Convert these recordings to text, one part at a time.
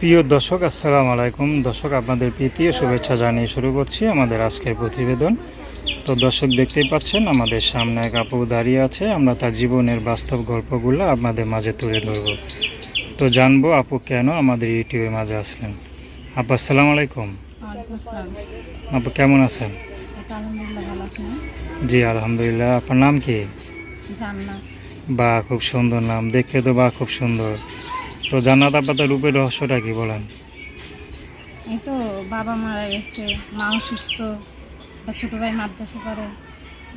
প্রিয় দর্শক আসসালামু আলাইকুম। দর্শক আপনাদের প্রীতি শুভেচ্ছা জানিয়ে শুরু করছি আমাদের আজকের প্রতিবেদন। তো দর্শক দেখতেই পাচ্ছেন আমাদের সামনে এক আপু দাঁড়িয়ে আছে। আমরা তার জীবনের বাস্তব গল্পগুলো আপনাদের মাঝে তুলে ধরব। তো জানব আপু কেন আমাদের ইউটিউবের মাঝে আসলেন। আপু আসসালামু আলাইকুম। আপু কেমন আছেন? জি আলহামদুলিল্লাহ। আপনার নাম কি? বা খুব সুন্দর নাম। দেখতে তো বা খুব সুন্দর। তো জান্নাত আপনাদের রূপের রহস্যটা কি বলেন? এই তো বাবা মারা গেছে মা অসুস্থ বা ছোট ভাই মাদ্রাসা করে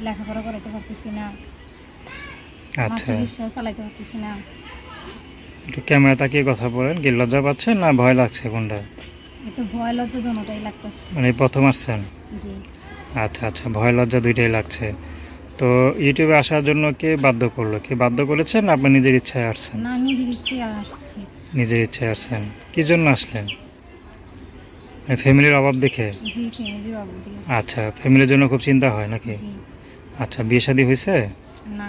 লেখাপড়া করাতে পারতেছি না আচ্ছা। চালাইতে পারতেছি না। একটু ক্যামেরা তাকিয়ে কথা বলেন কি লজ্জা পাচ্ছেন না ভয় লাগছে কোনটা? তো ভয় লজ্জা দোনোটাই লাগতেছে। মানে প্রথম আসছেন? জি। আচ্ছা আচ্ছা ভয় লজ্জা দুইটাই লাগছে। তো ইউটিউবে আসার জন্য কে বাধ্য করল? কে বাধ্য করেছেন আপনি নিজের ইচ্ছায় আসছেন? না নিজের ইচ্ছে আসছে। নিজের ইচ্ছায় আসছেন। কি জন্য আসলেন? ফ্যামিলির অভাব দেখে? জি ফ্যামিলির অবধি আচ্ছা ফ্যামিলির জন্য খুব চিন্তা হয় নাকি? আচ্ছা বিয়ে শাদী হয়েছে? না।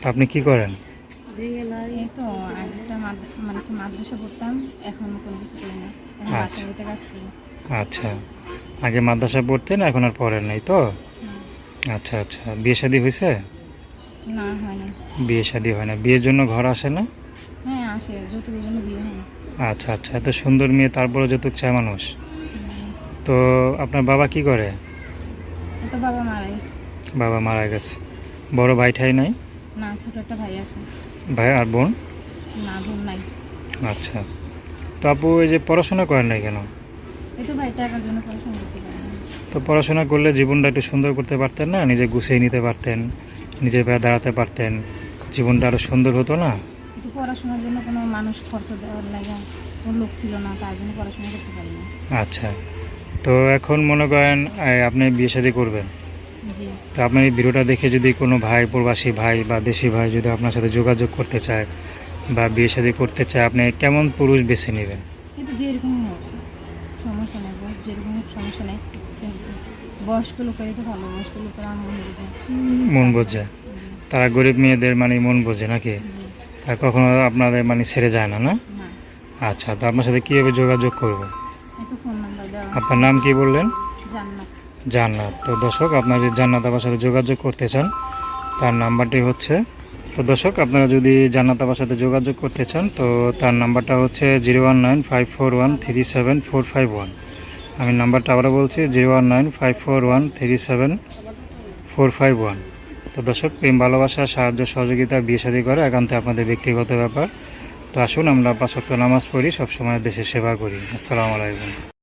তো আপনি কি করেন? এই তো আগেটা মানে মাদ্রাসা পড়তাম এখন কোনো কিছু করি না। এখন আচ্ছা। কাজ করি। আচ্ছা। আগে মাদ্রাসা পড়তেন এখন আর পড়েন নাই তো। আচ্ছা আচ্ছা। বিয়ে শাদী হয়েছে? না হয় না। বিয়ে শাদী হয় না। বিয়ের জন্য ঘর আসে না? হ্যাঁ আসে। যৌতুকের জন্য বিয়ে হয় না। আচ্ছা আচ্ছা। এত সুন্দর মেয়ে তারপরে যৌতুক চায় মানুষ। তো আপনার বাবা কি করে? তো বাবা মারা গেছে। বাবা মারা গেছে। বড় ভাই ঠাই নাই? না ছোট একটা ভাই আছে। ভাই আর বোন? না বোন নাই। আচ্ছা। তো আপু এই যে পড়াশোনা করেন নাই কেন? এই তো ভাই টাকার জন্য পড়াশোনা তো পড়াশোনা করলে জীবনটা একটু সুন্দর করতে পারতেন না? নিজে গুছিয়ে নিতে পারতেন নিজের পায়ে দাঁড়াতে পারতেন জীবনটা আরও সুন্দর হতো না? পড়াশোনার জন্য কোনো মানুষ খরচ দেওয়ার লাগে লোক ছিল না তার জন্য পড়াশোনা করতে পারি না। আচ্ছা। তো এখন মনে করেন আপনি বিয়ে শাদী করবেন। তো আপনার এই ভিডিওটা দেখে যদি কোনো ভাই প্রবাসী ভাই বা দেশি ভাই যদি আপনার সাথে যোগাযোগ করতে চায় বা বিয়ে শাদী করতে চায় আপনি কেমন পুরুষ বেছে নেবেন? হোক সমস্যা নেই বয়স যেরকম সমস্যা নেই বয়স্ক লোকেরই তো ভালো বয়স্ক লোকের মনে হয়েছে মন বোঝে। তারা গরিব মেয়েদের মানে মন বোঝে নাকি? তারা কখনো আপনাদের মানে ছেড়ে যায় না না? আচ্ছা তো আপনার সাথে কীভাবে যোগাযোগ করবে। আপনার নাম কি বললেন? জান্নাত। জান্নাত। তো দর্শক আপনার যদি জান্নাত আবার সাথে যোগাযোগ করতে চান তার নাম্বারটি হচ্ছে তো দর্শক, আপনারা যদি জান্নাত আবার সাথে যোগাযোগ করতে চান, তো তার নাম্বারটা হচ্ছে zero one nine five four one three seven four five one. আমি নাম্বারটা আবারও বলছি, zero one nine five four one three seven four five one. তো দর্শক, প্রেম, ভালোবাসা, সাহায্য, সহযোগিতা, বিয়ে শাদী করা একান্তে আপনাদের ব্যক্তিগত ব্যাপার। তো আসুন, আমরা পাঁচক্ত নামাজ পড়ি, সবসময় দেশের সেবা করি। আসসালামু আলাইকুম।